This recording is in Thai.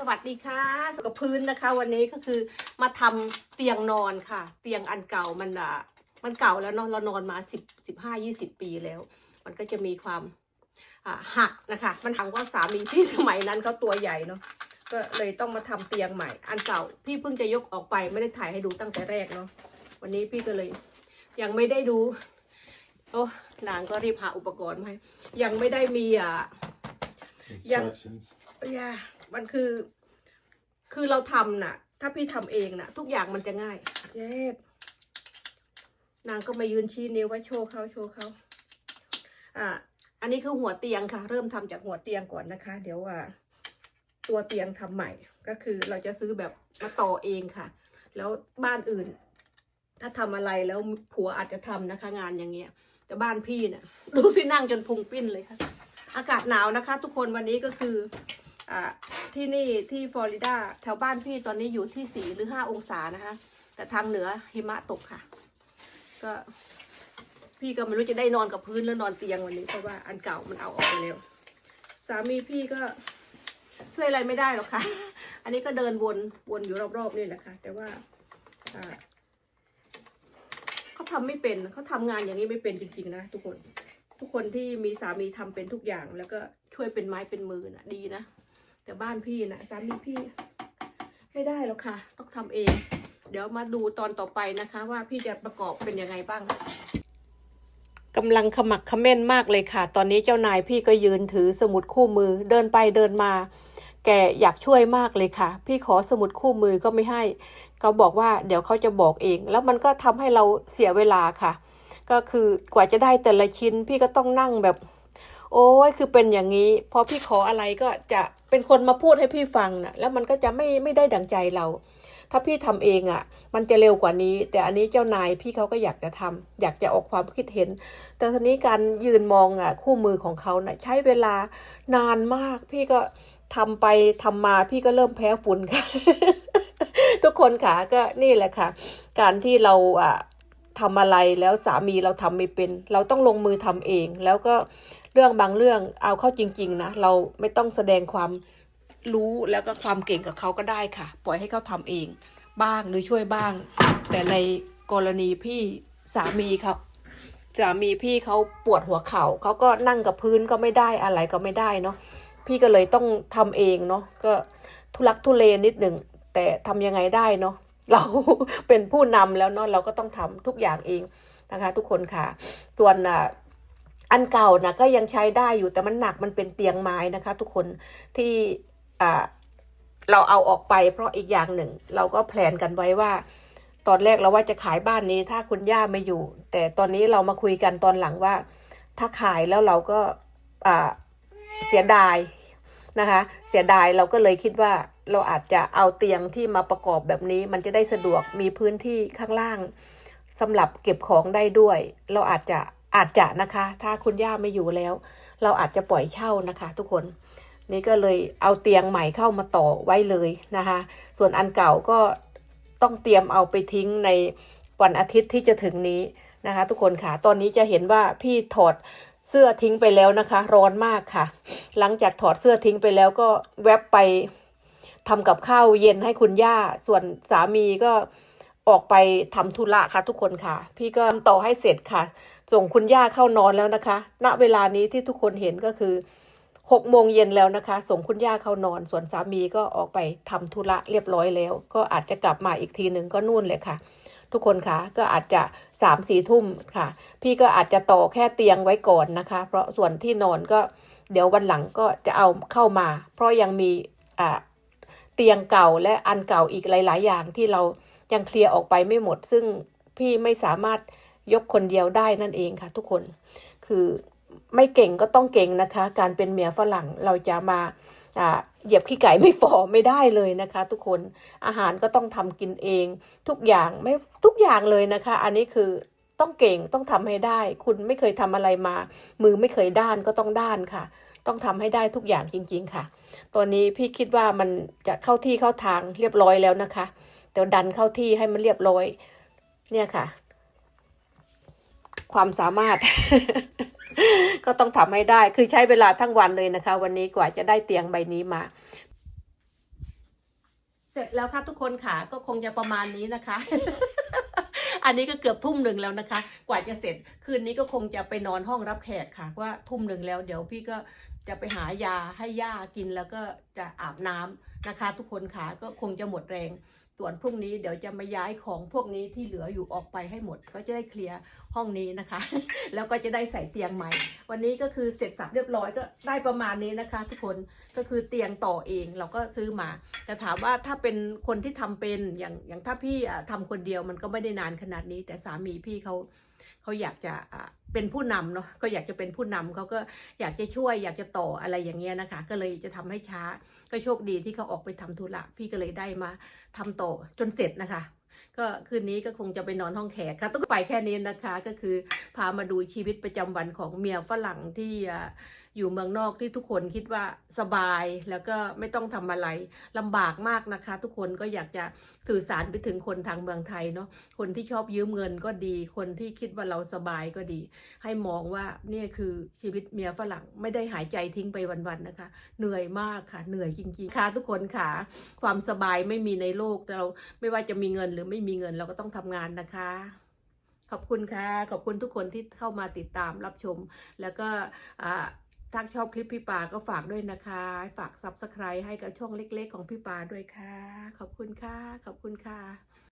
สวัสดีค่ะกับพื้นนะคะ วันนี้ก็คือมาทำเตียงนอนค่ะ เตียงอันเก่ามันอะมันเก่าแล้วเนาะเรานอนมาสิบสิบห้ายี่สิบปีแล้ว มันก็จะมีความอ่าหักนะคะ มันถามว่าสามีที่สมัยนั้นเขาตัวใหญ่เนาะก็เลยต้องมาทำเตียงใหม่ อันเก่าพี่เพิ่งจะยกออกไปไม่ได้ถ่ายให้ดูตั้งแต่แรกเนาะวันนี้พี่ก็เลย ยังไม่ได้ดูโอ้นางก็รีบหาอุปกรณ์มาให้ยังไม่ได้มีอะ Yeah. Instructions. อย่า มันคือ คือเราทำน่ะ ถ้าพี่ทำเองน่ะ ทุกอย่างมันจะง่ายเย็บนางก็มายืนชี้นิ้วไว้โชว์เขาโชว์เขาอ่าอันนี้คือหัวเตียงค่ะ เริ่มทำจากหัวเตียงก่อนนะคะ เดี๋ยวอ่า ตัวเตียงทำใหม่ ก็คือเราจะซื้อแบบมาต่อเองค่ะ แล้วบ้านอื่น ถ้าทำอะไรแล้วผัวอาจจะทำนะคะ งานอย่างเงี้ย แต่บ้านพี่น่ะดูสินั่งจนพุงปิ้นเลยค่ะ อากาศหนาวนะคะ ทุกคนวันนี้ก็คือ ที่นี่ที่ฟลอริดาแถวบ้านพี่ตอนนี้อยู่ที่สี่หรือห้าองศานะคะ แต่ทางเหนือหิมะตกค่ะ ก็พี่ก็ไม่รู้จะได้นอนกับพื้นหรือนอนเตียงวันนี้เพราะว่าอันเก่ามันเอาออกไปแล้วสามีพี่ก็ช่วยอะไรไม่ได้หรอกค่ะ อันนี้ก็เดินวนวนอยู่รอบๆนี่แหละค่ะ แต่ว่าเขาทำไม่เป็นเขาทำงานอย่างนี้ไม่เป็นจริงๆนะทุกคน ทุกคนที่มีสามีทำเป็นทุกอย่างแล้วก็ช่วยเป็นไม้เป็นมือนะดีนะ แต่บ้านพี่นะสามีพี่ไม่ได้หรอกค่ะ ต้องทำเอง เดี๋ยวมาดูตอนต่อไปนะคะ ว่าพี่จะประกอบเป็นยังไงบ้างกำลังขมักขม้นมากเลยค่ะ ตอนนี้เจ้านายพี่ก็ยืนถือสมุดคู่มือเดินไปเดินมา แกอยากช่วยมากเลยค่ะ พี่ขอสมุดคู่มือก็ไม่ให้ เขาบอกว่าเดี๋ยวเขาจะบอกเอง แล้วมันก็ทำให้เราเสียเวลาค่ะ ก็คือกว่าจะได้แต่ละชิ้นพี่ก็ต้องนั่งแบบ โอ้ยคือเป็นอย่างนี้ พอพี่ขออะไรก็จะเป็นคนมาพูดให้พี่ฟังนะแล้วมันก็จะไม่ไม่ได้ดังใจเรา ถ้าพี่ทำเองอะ่ะ มันจะเร็วกว่านี้ แต่อันนี้เจ้านายพี่เขาก็อยากจะทำอยากจะออกความคิดเห็น แต่ทีนี้การยืนมองอะ คู่มือของเขานะ่ะ ใช้เวลานานมาก พี่ก็ทำไปทำมาพี่ก็เริ่มแพ้ฝุ่นค่ะ ทุกคนค่ะก็นี่แหละค่ะ การที่เราอะทำอะไรแล้วสามีเราทำไม่เป็น เราต้องลงมือทำเองแล้วก็ เรื่องบางเรื่องเอาเข้าจริง ๆ นะ เราไม่ต้องแสดงความรู้แล้วก็ความเก่งกับเขาก็ได้ค่ะ ปล่อยให้เขาทำเองบ้างหรือช่วยบ้าง แต่ในกรณีพี่สามีเขาสามีพี่เขาปวดหัวเขา่าเขาก็นั่งกับพื้นก็ไม่ได้อะไรก็ไม่ได้เนาะพี่ก็เลยต้องทำเองเนาะก็ทุลักทุเลนิดหนึ่งแต่ทำยังไงได้เนาะเราเป็นผู้นำแล้วเนาะเราก็ต้องทำทุกอย่างเองนะคะ ทุกคนค่ะส่วนอะ อันเก่านะก็ยังใช้ได้อยู่แต่มันหนักมันเป็นเตียงไม้นะคะ ทุกคนที่เราเอาออกไป เพราะอีกอย่างหนึ่ง เราก็แพลนกันไว้ว่า ตอนแรกเราว่าจะขายบ้านนี้ ถ้าคุณย่าไม่อยู่ แต่ตอนนี้เรามาคุยกันตอนหลังว่า ถ้าขายแล้วเราก็เสียดายนะคะ เสียดายเราก็เลยคิดว่าเราอาจจะเอาเตียงที่มาประกอบแบบนี้ มันจะได้สะดวกมีพื้นที่ข้างล่างสำหรับเก็บของได้ด้วย เราอาจจะ อาจจะนะคะ ถ้าคุณย่าไม่อยู่แล้ว เราอาจจะปล่อยเช่านะคะ ทุกคนนี่ก็เลยเอาเตียงใหม่เข้ามาต่อไว้เลยนะคะ ส่วนอันเก่าก็ต้องเตรียมเอาไปทิ้งในวันอาทิตย์ที่จะถึงนี้นะคะ ทุกคนค่ะ ตอนนี้จะเห็นว่าพี่ถอดเสื้อทิ้งไปแล้วนะคะ ร้อนมากค่ะ หลังจากถอดเสื้อทิ้งไปแล้วก็แวบไปทำกับข้าวเย็นให้คุณย่า ส่วนสามีก็ออกไปทำธุระค่ะทุกคนค่ะ พี่ก็ต่อให้เสร็จค่ะ ส่งคุณย่าเข้านอนแล้วนะคะ ณ เวลานี้ที่ทุกคนเห็นก็คือหกโมงเย็นแล้วนะคะ ส่งคุณย่าเข้านอน ส่วนสามีก็ออกไปทำธุระเรียบร้อยแล้ว ก็อาจจะกลับมาอีกทีหนึ่งก็นู่นเลยค่ะ ทุกคนคะก็อาจจะสามสี่ทุ่มค่ะ พี่ก็อาจจะต่อแค่เตียงไว้ก่อนนะคะ เพราะส่วนที่นอนก็เดี๋ยววันหลังก็จะเอาเข้ามา เพราะยังมีอ่าเตียงเก่าและอันเก่าอีกหลาย ๆ อย่างที่เรายังเคลียร์ออกไปไม่หมด ซึ่งพี่ไม่สามารถ ยกคนเดียวได้นั่นเองค่ะ ทุกคนคือไม่เก่งก็ต้องเก่งนะคะ การเป็นเมียฝรั่งเราจะมาอ่าเหยียบขี้ไก่ไม่ฟอไม่ได้เลยนะคะ ทุกคนอาหารก็ต้องทำกินเอง ทุกอย่างไม่ทุกอย่างเลยนะคะ อันนี้คือต้องเก่งต้องทำให้ได้ คุณไม่เคยทำอะไรมา มือไม่เคยด้านก็ต้องด้านค่ะ ต้องทำให้ได้ทุกอย่างจริง ๆ ค่ะตอนนี้พี่คิดว่ามันจะเข้าที่เข้าทางเรียบร้อยแล้วนะคะเดี๋ยวดันเข้าที่ให้มันเรียบร้อย เนี่ยค่ะ ความสามารถ ก็ต้องทำให้ได้คือใช้เวลาทั้งวันเลยนะคะ วันนี้กว่าจะได้เตียงใบนี้มา เสร็จแล้วค่ะทุกคนค่ะ ก็คงจะประมาณนี้นะคะ อันนี้ก็เกือบทุ่มหนึ่งแล้วนะคะ กว่าจะเสร็จคืนนี้ก็คงจะไปนอนห้องรับแขกค่ะ ว่าทุ่มหนึ่งแล้วเดี๋ยวพี่ก็จะไปหายาให้ย่ากินแล้วก็จะอาบน้ำนะคะ ทุกคนค่ะก็คงจะหมดแรง ส่วนพรุ่งนี้เดี๋ยวจะมาย้ายของพวกนี้ที่เหลืออยู่ออกไปให้หมด ก็จะได้เคลียร์ห้องนี้นะคะ แล้วก็จะได้ใส่เตียงใหม่ วันนี้ก็คือเสร็จสับเรียบร้อยก็ได้ประมาณนี้นะคะ ทุกคนก็คือเตียงต่อเองเราก็ซื้อมาแต่ถามว่าถ้าเป็นคนที่ทำเป็นอย่างอย่างถ้าพี่อะทำคนเดียวมันก็ไม่ได้นานขนาดนี้ แต่สามีพี่เขา เขาอยากจะเป็นผู้นำเนาะก็อยากจะเป็นผู้นำเขาก็อยากจะช่วยอยากจะต่ออะไรอย่างเงี้ยนะคะ ก็เลยจะทำให้ช้าก็โชคดีที่เขาออกไปทำธุระพี่ก็เลยได้มาทำต่อจนเสร็จนะคะ ก็คืนนี้ก็คงจะไปนอนห้องแขกค่ะต้องไปแค่นี้นะคะ ก็คือพามาดูชีวิตประจำวันของเมียฝรั่งที่ อยู่เมืองนอกที่ทุกคนคิดว่าสบายแล้วก็ไม่ต้องทำอะไรลำบากมากนะคะ ทุกคนก็อยากจะสื่อสารไปถึงคนทางเมืองไทยเนาะคนที่ชอบยืมเงินก็ดี คนที่คิดว่าเราสบายก็ดี ให้มองว่านี่คือชีวิตเมียฝรั่งไม่ได้หายใจทิ้งไปวันๆนะคะ เหนื่อยมากค่ะ เหนื่อยจริงๆค่ะทุกคนค่ะ ความสบายไม่มีในโลกเราไม่ว่าจะมีเงินหรือไม่มีเงินเราก็ต้องทำงานนะคะขอบคุณค่ะ ขอบคุณทุกคนที่เข้ามาติดตามรับชม แล้วก็อ่า ถ้าชอบคลิปพี่ปาก็ฝากด้วยนะคะ ฝากซับสไครต์ให้กับช่องเล็ก ๆ ของพี่ปาด้วยค่ะ ขอบคุณค่ะ ขอบคุณค่ะ